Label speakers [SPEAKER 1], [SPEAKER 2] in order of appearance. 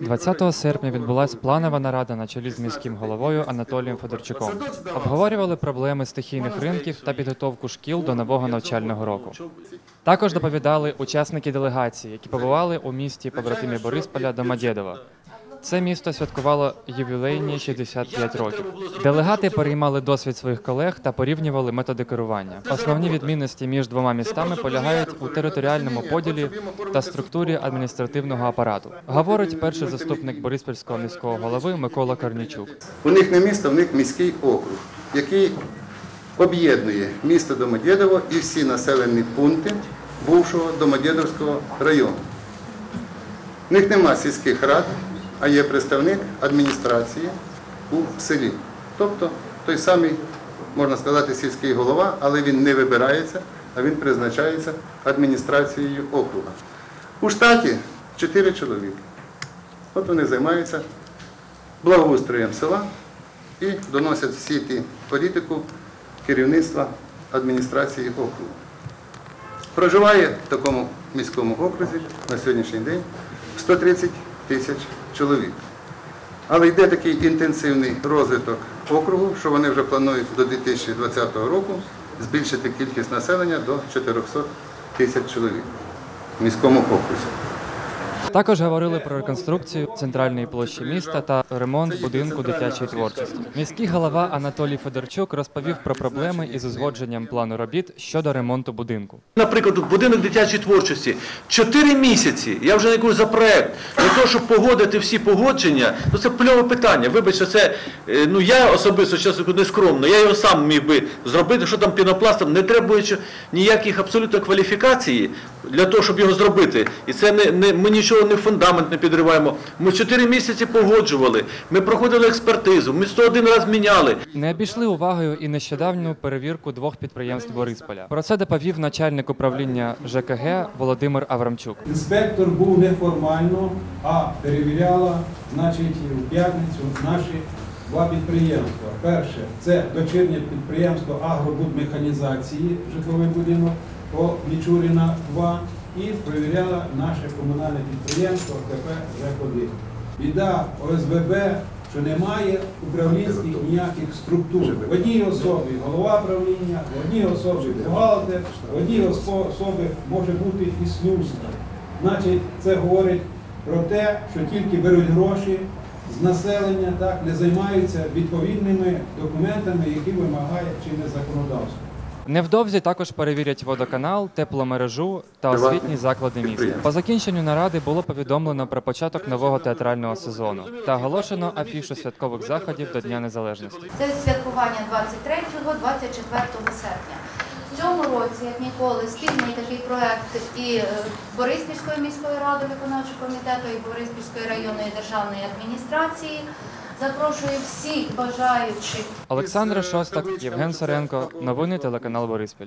[SPEAKER 1] 20 серпня відбулася планова нарада на чолі з міським головою Анатолієм Федорчуком. Обговорювали проблеми стихійних ринків та підготовку шкіл до нового навчального року. Також доповідали учасники делегації, які побували у місті побратимі Борисполя Домодєдова. Це місто святкувало ювілейні 65 років. Делегати переймали досвід своїх колег та порівнювали методи керування. Основні відмінності між двома містами полягають у територіальному поділі та структурі адміністративного апарату. Говорить перший заступник Бориспільського міського голови Микола Корнічук.
[SPEAKER 2] У них не місто, в них міський округ, який об'єднує місто Домодєдово і всі населені пункти бувшого Домодєдовського району. В них нема сільських рад, а є представник адміністрації у селі. Тобто той самий, можна сказати, сільський голова, але він не вибирається, а він призначається адміністрацією округа. У штаті 4 чоловіки. От вони займаються благоустроєм села і доносять всі ті політику керівництва адміністрації округу. Проживає в такому міському окрузі на сьогоднішній день 130 тисяч чоловік. Але йде такий інтенсивний розвиток округу, що вони вже планують до 2020 року збільшити кількість населення до 400 тисяч чоловік в міському окрузі.
[SPEAKER 1] Також говорили про реконструкцію центральної площі міста та ремонт будинку дитячої творчості. Міський голова Анатолій Федорчук розповів про проблеми із узгодженням плану робіт щодо ремонту будинку.
[SPEAKER 3] Наприклад, будинок дитячої творчості. Чотири місяці, я вже не кажу за проект, для того, щоб погодити всі погодження, ну це пльове питання. Вибачте, це, е, ну я особисто, чесно не скромно, я його сам міг би зробити, що там пінопластом, не требуючи ніяких абсолютно кваліфікації для того, щоб його зробити. І це не, не, ми нічого не фундамент не підриваємо. Ми чотири місяці погоджували, ми проходили експертизу, ми 101 раз міняли.
[SPEAKER 1] Не обійшли увагою і нещодавню перевірку двох підприємств Борисполя. Про це доповів начальник управління ЖКГ Володимир Аврамчук.
[SPEAKER 4] Інспектор був не формально, а перевіряла, значить, у п'ятницю наші два підприємства. Перше це дочірнє підприємство агробудмеханізації, житловий будинок по Мічуріна 2 і перевіряла наше комунальне підприємство КП ЖЕК-1. Біда ОСББ, що немає управлінських ніяких структур. В одній особі голова правління, в одній особі бухгалтер, в одній осо- особі може бути і слюсар. Значить, це говорить про те, що тільки беруть гроші з населення, так, не займаються відповідними документами, які вимагає чинне законодавство.
[SPEAKER 1] Невдовзі також перевірять водоканал, тепломережу та освітні заклади міста. По закінченню наради було повідомлено про початок нового театрального сезону та оголошено афішу святкових заходів до Дня Незалежності.
[SPEAKER 5] Це святкування 23-24 серпня. В цьому році, як ніколи, спільний такий проект і е, Бориспільської міської ради виконавчого комітету, і Бориспільської районної державної адміністрації. Запрошую всіх бажаючих
[SPEAKER 1] Олександра Шостак, Євген Соренко, новини телеканал Бориспіль.